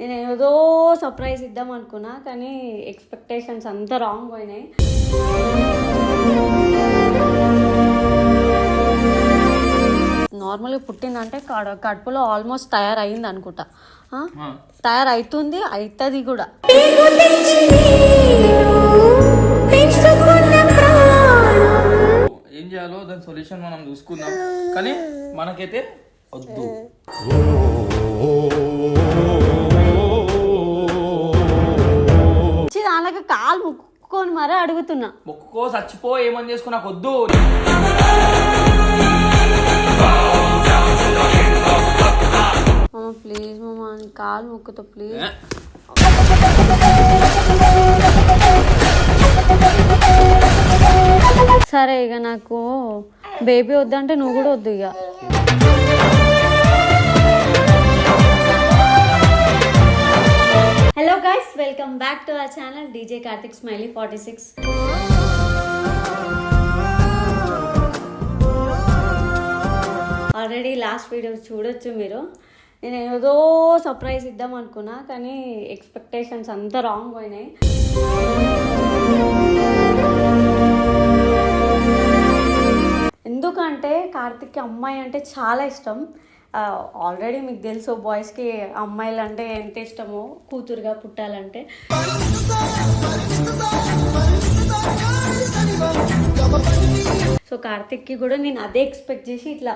నేను ఏదో సర్ప్రైజ్ ఇద్దాం అనుకున్నా కానీ ఎక్స్పెక్టేషన్స్ అంతా రాంగ్ పోయినాయి నార్మల్గా పుట్టిందంటే కడ కడుపులో ఆల్మోస్ట్ తయారయింది అనుకుంటా ఆ? తయారైతుంది అవుతుంది కూడా ఏం చేయాలో దాని సొల్యూషన్ మనం చూసుకుందాం కానీ మనకైతే వద్దు ఛీ, దానికి కాలు ముక్కుకొని మరీ అడుగుతున్నా. మొక్కుకో చచ్చిపో ఏమని చేసుకో నాకు వద్దు మామ ప్లీజ్ మామ నీ కాలు ముక్కుతో ప్లీజ్? సరే ఇక నాకు బేబీ వద్దంటే నువ్వు కూడా వద్దు ఇక hello guys welcome back to our channel DJ Karthik smiley forty six already last video చూడొచ్చు మీరు. నేను ఏదో సర్ప్రైజ్ ఇద్దాం అనుకున్నా కానీ ఎక్స్పెక్టేషన్స్ అంతా రాంగ్ పోయినాయి. ఎందుకంటే కార్తిక్కి అమ్మాయి అంటే చాలా ఇష్టం. ఆల్రెడీ మీకు తెలుసు బాయ్స్కి అమ్మాయిలు అంటే ఎంత ఇష్టమో కూతురుగా పుట్టాలంటే. సో కార్తిక్కి కూడా నేను అదే ఎక్స్పెక్ట్ చేసి ఇట్లా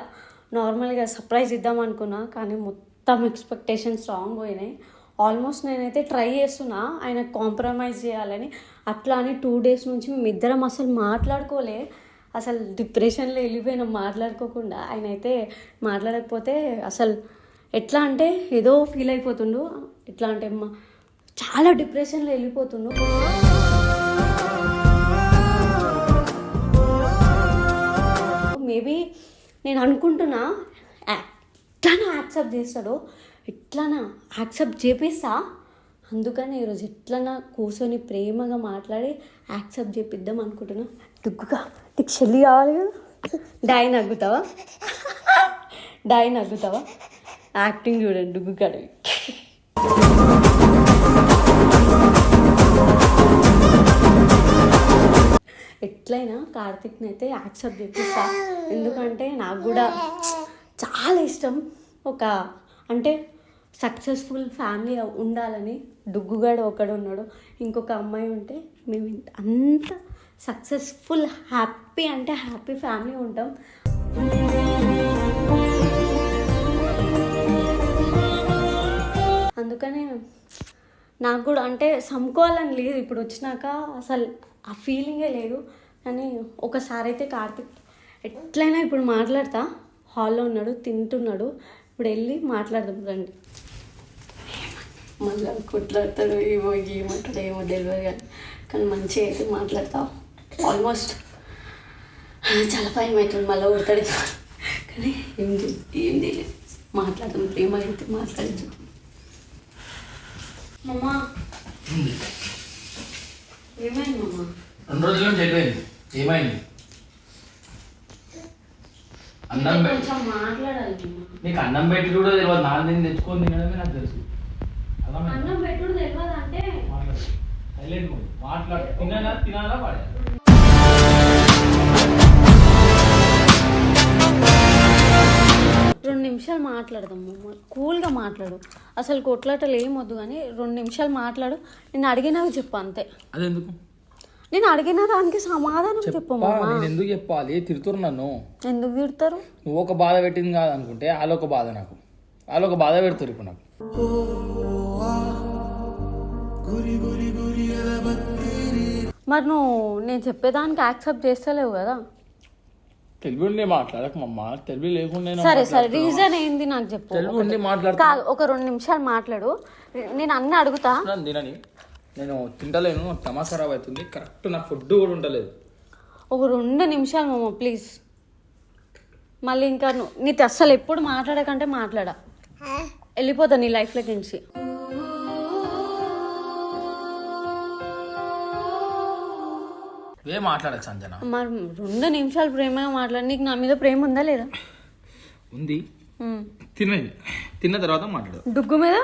నార్మల్గా సర్ప్రైజ్ ఇద్దాం అనుకున్నా కానీ మొత్తం ఎక్స్పెక్టేషన్స్ రాంగ్ పోయినాయి. ఆల్మోస్ట్ నేనైతే ట్రై చేస్తున్నా ఆయన కాంప్రమైజ్ చేయాలని. అట్లా అని టూ డేస్ నుంచి మేము ఇద్దరం అసలు మాట్లాడుకోలే. అసలు డిప్రెషన్లో వెళ్ళిపోయినాం మాట్లాడుకోకుండా. ఆయన అయితే మాట్లాడకపోతే అసలు ఎట్లా అంటే ఏదో ఫీల్ అయిపోతుండు. ఎట్లా అంటే మా చాలా డిప్రెషన్లో వెళ్ళిపోతుండు. మేబీ నేను అనుకుంటున్నా ఎట్లానా యాక్సెప్ట్ చేస్తాడో ఎట్లనా యాక్సెప్ట్ చేపిస్తా. అందుకని ఈరోజు ఎట్లనా కూర్చొని ప్రేమగా మాట్లాడి యాక్సెప్ట్ చేపిద్దాం అనుకుంటున్నా. దుగ్గుగా. నీకు చెల్లి కావాలి కదా డాయి నగ్గుతావా డాయి నగ్గుతావా యాక్టింగ్ చూడండి డుగ్గు కడివి ఎట్లయినా కార్తిక్ని అయితే యాక్సెప్ట్ చేపిస్తా. ఎందుకంటే నాకు కూడా చాలా ఇష్టం. ఒక అంటే సక్సెస్ఫుల్ ఫ్యామిలీ ఉండాలని డుగ్గుగాడు ఒకడు ఉన్నాడు. ఇంకొక అమ్మాయి ఉంటే మేము అంత సక్సెస్ఫుల్ హ్యాపీ అంటే హ్యాపీ ఫ్యామిలీ ఉంటాం. అందుకనే నాకు కూడా అంటే సముకోవాలని లేదు. ఇప్పుడు వచ్చినాక అసలు ఆ ఫీలింగే లేదు. కానీ ఒకసారి అయితే కార్తిక్ ఎట్లయినా ఇప్పుడు మాట్లాడతా. హాల్లో ఉన్నాడు తింటున్నాడు. ఇప్పుడు వెళ్ళి మాట్లాడదాం రండి. మళ్ళీ కొట్లాడతాడు ఏమో ఏమంటాడు ఏమో తెలియదు కానీ కానీ మంచిగా అయితే మాట్లాడతావు ఆల్మోస్ట్ చాలా భయం అవుతుంది మళ్ళీ కొడతాడు కానీ ఏం ఏం తెలియదు మాట్లాడదాం ప్రేమ అయితే మాట్లాడచ్చు మమ్మా ఏమైంది మమ్మా రెండు రోజుల నుంచి అయిపోయింది. ఏమైంది? అన్నం కొంచెం మాట్లాడాలి నీకు అన్నం పెట్టి కూడా తెలియదు. నాన్న నేను తెచ్చుకొని తినడమే నాకు తెలుసు? అన్నం పెట్టుడు తెలియదు అంటే? మాట్లాడు. సైలెంట్. మాట్లాడు. తినాలా తినాలా? పాడా రెండు నిమిషాలు మాట్లాడదాం మమ్మ కూల్గా మాట్లాడు. అసలు కొట్లాటలు ఏం వద్దు కానీ రెండు నిమిషాలు మాట్లాడు. నేను అడిగినవి చెప్పు అంతే. అదెందుకు? నేను అడిగిన దానికి సమాధానం చెప్పు నేను ఎందుకు చెప్పాలి? తిడుతురు నన్ను? ఎందుకు తిడతారు? నువ్వు ఒక బాధ పెట్టింది కాదనుకుంటే వాళ్ళు ఒక బాధ నాకు. వాళ్ళు ఒక బాధ పెడతారు ఇప్పుడు నాకు. మరి నువ్వు నేను చెప్పేదానికి యాక్సెప్ట్ చేస్తలేవు కదా? తెలుగు ఉండి మాట్లాడక మమ్మ. తెలుగు లేకుండా సరే సరే రీజన్ ఏంది నాకు చెప్పు. తెలుగు ఉండి మాట్లాడుతున్నా కాదు ఒక రెండు నిమిషాలు మాట్లాడు. నేను అన్నీ అడుగుతా. తినని నేను. తింటలేను తమాషా ఖరాబ్ అవుతుంది. కరెక్ట్ నాకు ఫుడ్ కూడా ఉండలేదు. ఒక రెండు నిమిషాలు మమ్మ ప్లీజ్. మళ్ళీ ఇంకా నువ్వు నీతో అస్సలు ఎప్పుడు మాట్లాడకంటే మాట్లాడా. వెళ్ళిపోతా నీ లైఫ్లోకి నుంచి. ఏ మాట్లాడక సంజన. మరి రెండు నిమిషాలు ప్రేమగా మాట్లాడి. నీకు నా మీద ప్రేమ ఉందా లేదా? ఉంది. తినేది తిన్న తర్వాత మాట్లాడు. డుగ్గు మీద?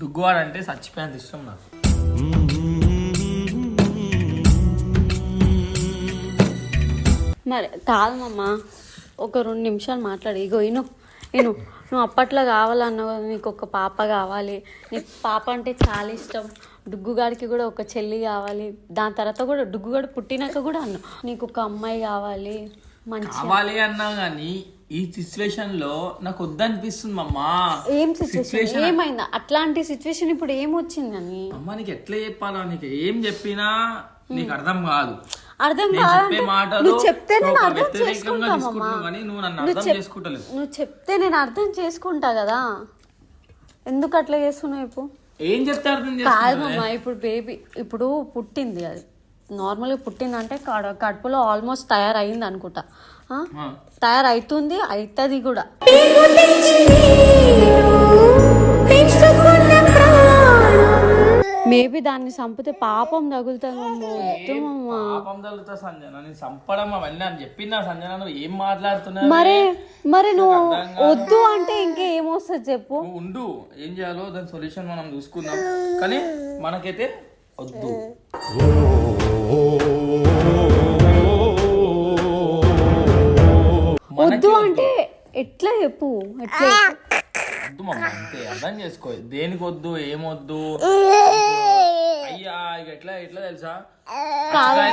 డుగ్గువాడు అంటే చచ్చిపోయేంత ఇష్టం నాకు. మరి కాదు మమ్మ ఒక రెండు నిమిషాలు మాట్లాడు. ఇగో ఇను నేను నువ్వు అప్పట్లో కావాలన్నావు కదా నీకు ఒక పాప కావాలి. నీకు పాప అంటే చాలా ఇష్టం. డుగ్గుగాడికి కూడా ఒక చెల్లి కావాలి. దాని తర్వాత కూడా డుగ్గుగాడు పుట్టినాక కూడా అన్నావు నీకు ఒక అమ్మాయి కావాలి మంచి కావాలి అన్నా కానీ ఈ సిచ్యువేషన్లో నాకు వద్దనిపిస్తుంది అమ్మా ఏం సిచ్యువేషన్ ఏమైందా? అట్లాంటి సిచ్యువేషన్ ఇప్పుడు ఏమొచ్చిందని అమ్మ నీకు ఎట్లా చెప్పాలా? నీకు ఏం చెప్పినా నీకు అర్థం కాదు. అర్థం కాదంటే నువ్వు చెప్తే నేను అర్థం చేసుకుంటామమ్మా నువ్వు చెప్తే నేను అర్థం చేసుకుంటా కదా. ఎందుకు అట్లా చేస్తున్నావు ఇప్పుడు ఏం చెప్తే అర్థం కాదు చేసుకుంటావు? మమ్మ ఇప్పుడు బేబీ ఇప్పుడు పుట్టింది అది. నార్మల్గా పుట్టిందంటే కడ కడుపులో ఆల్మోస్ట్ తయారైంది అనుకుంటా. ఆ? ఆ. తయారైతుంది అవుతుంది కూడా. మేబీ దాన్ని చంపితే పాపం తగులుతుంది మమ్మ వద్దు మమ్మ పాపం తగులుతా సంజన నేను చంపడం అవన్నీ అని చెప్పినా సంజన నువ్వు ఏం మాట్లాడుతున్నావు మరి మరి నువ్వు వద్దు అంటే ఇంకేమొస్తుంది చెప్పు. నువ్వు ఉండు ఏం చేయాలో దాని సొల్యూషన్ మనం చూసుకుందాం. కానీ మనకైతే వద్దు. వద్దు అంటే ఎట్లా చెప్పు ఎట్లా చెప్పు? వద్దు మమ్మ అంతే. అర్థం చేసుకో. దేనికి వద్దు ఏమొద్దు అయ్యా ఇక ఎట్లా ఎట్లా తెలుసా?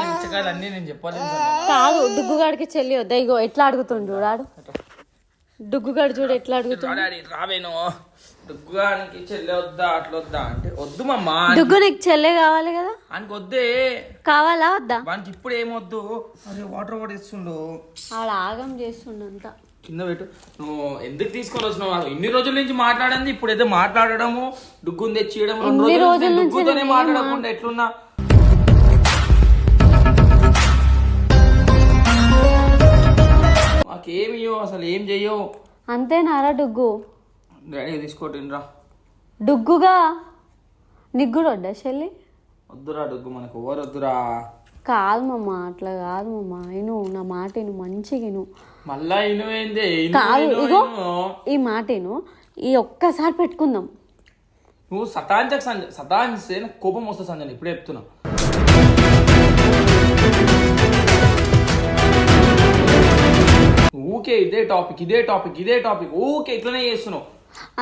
పుచ్చకాయలు అన్నీ నేను చెప్పలేను సంజన. కాదు డుగ్గుగాడికి చెల్లి వద్దా? ఇగో ఎట్లా అడుగుతుండు చూడాడు డుగ్గుగాడు చూడు ఎట్లా అడుగుతుండు. డాడీ రావేను. దుగ్గానికి చెల్లె వద్దా అట్లా వద్దా? అంటే వద్దు మమ్మ. డుగ్గు నీకు చెల్లె కావాలి కదా? ఆయనకి వద్దే. కావాలా వద్దా? వానికి ఇప్పుడు ఏమొద్దు అరే వాటర్ వాటర్ ఇస్తుండు. ఆడ ఆగం చేస్తుండంతా కింద పెట్టు. నువ్వు ఎందుకు తీసుకొని వచ్చినావు? ఇన్ని రోజుల నుంచి మాట్లాడింది ఇప్పుడు ఏదో మాట్లాడడము డుగ్గుని తెచ్చియడం రెండు రోజుల నుంచి డుగ్గుతోనే మాట్లాడకుండా ఎట్లున్నా? మాకేమియో అసలు ఏం చెయ్యో అంతేనారా డుగ్గు. డాడీ తీసుకోటిరా డుగ్గుగా? నీకు కూడా వద్దా చెల్లి వద్దురా డుగ్గు మనకు ఎవరు వద్దురా? కాదు మమ్మ అట్లా కాదు మమ్మ ఇను నా మాట ఇను మంచిగా ఇను. మళ్ళా ఇనువేందే ఇను కాదు ఇను ఇగో ఇను. ఈ మాట ఇను ఈ ఒక్కసారి పెట్టుకుందాం. నువ్వు సతాంచక సంజ సతాంచిస్తే నాకు కోపం వస్తుంది సంజయ్ ఇప్పుడే చెప్తున్నా. ఊకే ఇదే టాపిక్ ఇదే టాపిక్ ఇదే టాపిక్ ఊకే ఇట్లనే చేస్తున్నావు.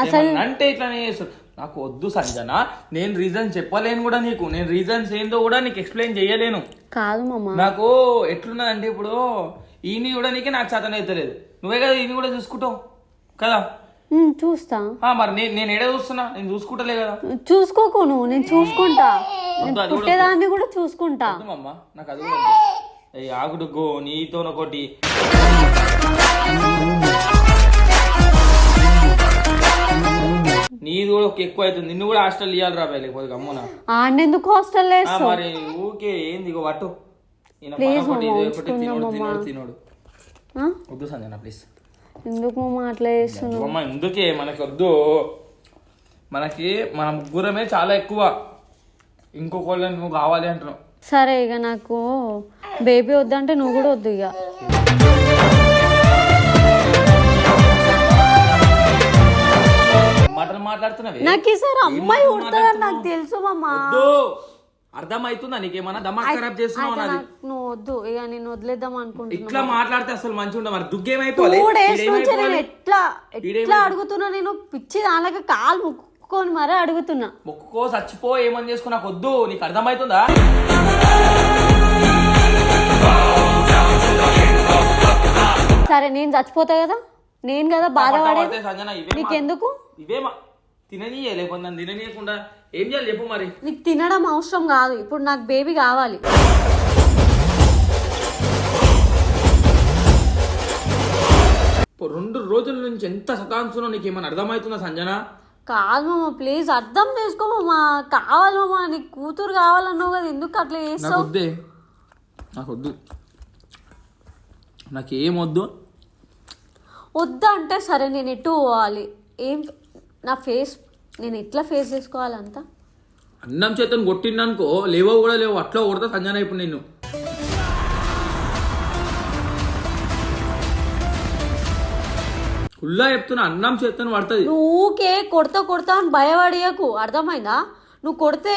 అసలు- అంటే ఇట్లనే చేస్తున్నావు. నాకు వద్దు సంజన నేను రీజన్ చెప్పలేను కూడా నీకు. నేను రీజన్స్ ఏందో కూడా నీకు ఎక్స్ప్లెయిన్ చేయలేను. కాదు మమ్మ నాకు ఎట్లున్నదంటే ఇప్పుడు ఈయన కూడా నీకే నాకు చేతన అవుతలేదు. నువ్వే కదా ఈయన కూడా చూసుకుంటావు కదా? ఉమ్, చూస్తా. ఆ, మరి నేను నేను ఎడ చూస్తున్నా? నేను చూసుకుంటలే కదా. చూసుకోకు నువ్వు నేను చూసుకుంటా. నేను వద్దు, అది కూడా పుట్టేదాన్ని కూడా చూసుకుంటా. అమ్మ నాకు అది కూడా వద్దు. ఏయ్, నీతో ఒకటి నీది కూడా ఒక ఎక్కువ అవుతుంది. నిన్ను కూడా హాస్టల్ ఇవ్వాలి రా లేకపోతే గమ్మున. ఆడెందుకు హాస్టల్ మరి ఊకే ఏంది ఇగో పట్టు ఉంచుకుందాం, తినోడు. తినోడు. తినోడు వద్దు సంజన ప్లీజ్. ఎందుకు అట్లా చేస్తున్నావు? అమ్మ ఎందుకే? మనకి వద్దు మనకి మన ముగ్గురమే చాలా ఎక్కువ. ఇంకొకళ్ళని నువ్వు కావాలి అంటున్నావు. సరే ఇక నాకు బేబీ వద్దంటే నువ్వు కూడా వద్దు ఇక నాకు ఈసారి అమ్మాయి ఉడతాదని నాకు తెలుసు వద్దు. అర్థమవుతుందా నీకేమన్నా? దమా ఖరాబ్ చేస్తున్నావు నాది నువ్వు వద్దు. ఇక నేను వదిలేద్దాం అనుకుంటున్నా ఇట్లా మాట్లాడితే అసలు మంచిగా ఉండదు మరి టూ దుగ్గేమైపోవాలి డేస్ నుంచి నేను ఎట్లా ఎట్లా? అడుగుతున్నా నేను? పిచ్చి దానికి కాలు ముక్కుకొని మరీ అడుగుతున్నా. మొక్కుకో చచ్చిపో ఏమని చేసుకో నాకు వద్దు. నీకు అర్థమవుతుందా? సరే నేను చచ్చిపోతా కదా? నేను కదా బాధపడేది? నీకెందుకు? ఇవే మా- తిననీయే లేకపోతే నన్ను తిననీయకుండా ఏం చేయాలి చెప్పు మరి. నీకు తినడం అవసరం కాదు ఇప్పుడు నాకు బేబీ కావాలి. రెండు రోజుల నుంచి ఎంత సతాంచునో నీకు ఏమైనా అర్థమవుతుందా సంజన? కాదు మామ ప్లీజ్ అర్థం చేసుకో మామ. కావాలి మామ నీకు కూతురు కావాలన్నావు కదా ఎందుకు అట్లా నాకు చేస్తావు? వద్దే నాకు వద్దు నాకు ఏం వద్దు వద్దా అంటే సరే నేను ఎటు పోవాలి? ఏం నా ఫేస్ నేను ఎట్లా ఫేస్ చేసుకోవాలంతా అన్నం చేతను కొట్టిందనుకో లేవో కూడా లేవు అట్లా కొడతా సంజన ఇప్పుడు నిన్ను. ఫుల్లా చెప్తున్నా అన్నం చేస్తాను పడుతుంది. నువ్వు ఊకే కొడతా కొడతా అని భయపడియకు అర్థమైందా? నువ్వు కొడితే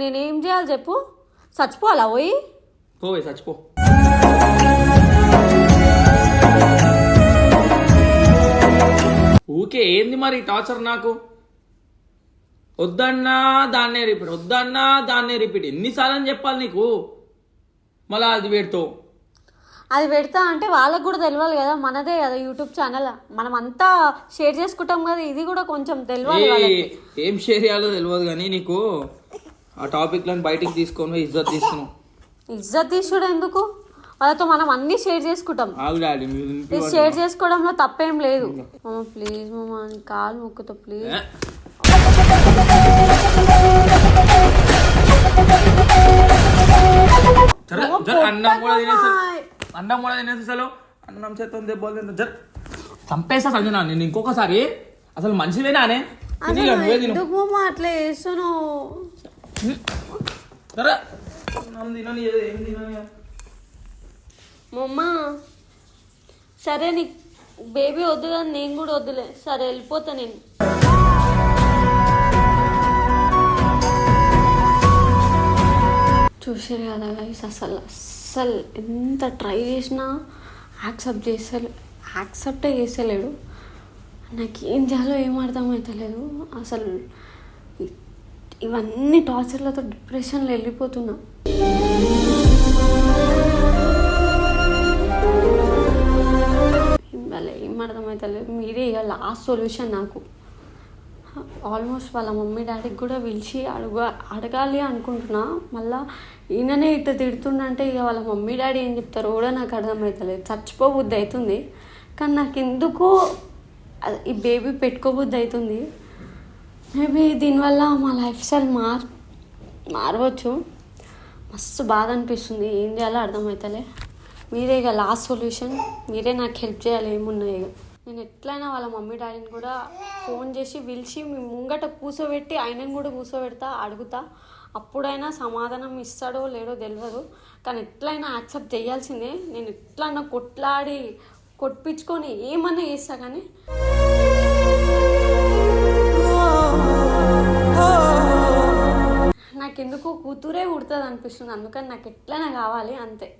నేనేం చేయాలి చెప్పు? చచ్చిపోవాలా పోయి పోవే చచ్చిపో. ఊకే ఏంది మరి టార్చర్ నాకు? వద్దన్నా దాన్నే రిపీట్. వద్దన్నా దాన్నే రిపీట్. ఎన్నిసార్లు అని చెప్పాలి నీకు? మళ్ళా అది పెడతావు. అది పెడతా అంటే వాళ్ళకు కూడా తెలియాలి కదా. మనదే కదా యూట్యూబ్ ఛానల్. మనం అంతా షేర్ చేసుకుంటాం కదా. ఇది కూడా కొంచెం తెలియాలి ఏ- షేర్ చేయాలో తెలియదు కానీ నీకు ఆ టాపిక్లను బయటికి తీసుకొని ఇజ్జత్ తీస్తున్నావు. ఇజ్జత్ తీసుడు ఎందుకు? వాళ్ళతో మనం అన్ని షేర్ చేసుకుంటాం. షేర్ చేసుకోవడంలో తప్పేం లేదు. ప్లీజ్ మామ నీ కాలు మొక్కుతా ప్లీజ్. అన్నం కూడా తినేసి అన్నం కూడా తినేసి అసలు అన్నం చేత దెబ్బలు తింటా. జర చంపేస్తా సంజన నేను ఇంకొకసారి. అసలు మామ అట్లా చేస్తున్నావు? సరే మమ్మ సరే నీ బేబీ వద్దు కానీ నేను కూడా వద్దులే. సరే వెళ్ళిపోతా నేను. చూసారు కదా గైస్ అసలు అస్సలు ఎంత ట్రై చేసినా యాక్సెప్ట్ చేసలే యాక్సెప్టే చేసలేడు నాకు ఏం చేయాలో ఏం అర్థమవుతలేదు అసలు ఇవన్నీ టార్చర్లతో డిప్రెషన్లో వెళ్ళిపోతున్నా. భలే ఏం అర్థమవుతలేదు మీరే ఇక లాస్ట్ సొల్యూషన్ నాకు. ఆల్మోస్ట్ వాళ్ళ మమ్మీ డాడీకి కూడా పిలిచి అడుగు అడగాలి అనుకుంటున్నా. మళ్ళా ఈయననే ఇట్లా తిడుతుండంటే ఇక వాళ్ళ మమ్మీ డాడీ ఏం చెప్తారో కూడా నాకు అర్థమవుతలేదు చచ్చిపోబుద్ది అవుతుంది కానీ నాకు ఎందుకో అది- ఈ బేబీ పెట్టుకోబుద్ది అవుతుంది మేబీ దీనివల్ల మా లైఫ్ స్టైల్ మార్ మారవచ్చు. మస్తు బాధ అనిపిస్తుంది. ఏం చేయాలో అర్థమవుతలే మీరే ఇక లాస్ట్ సొల్యూషన్ మీరే నాకు హెల్ప్ చేయాలి. ఏమున్నాయి ఇక నేను ఎట్లయినా వాళ్ళ మమ్మీ డాడీని కూడా ఫోన్ చేసి పిలిచి మీ ముంగట కూర్చోబెట్టి ఆయనను కూడా కూర్చోబెడతా అడుగుతా. అప్పుడైనా సమాధానం ఇస్తాడో లేడో తెలియదు కానీ ఎట్లయినా యాక్సెప్ట్ చేయాల్సిందే. నేను ఎట్లన్నా కొట్లాడి కొట్టించుకొని ఏమన్నా చేస్తా కానీ. నాకెందుకో కూతురే ఉడుతుంది అనిపిస్తుంది అందుకని నాకు ఎట్లైనా కావాలి అంతే.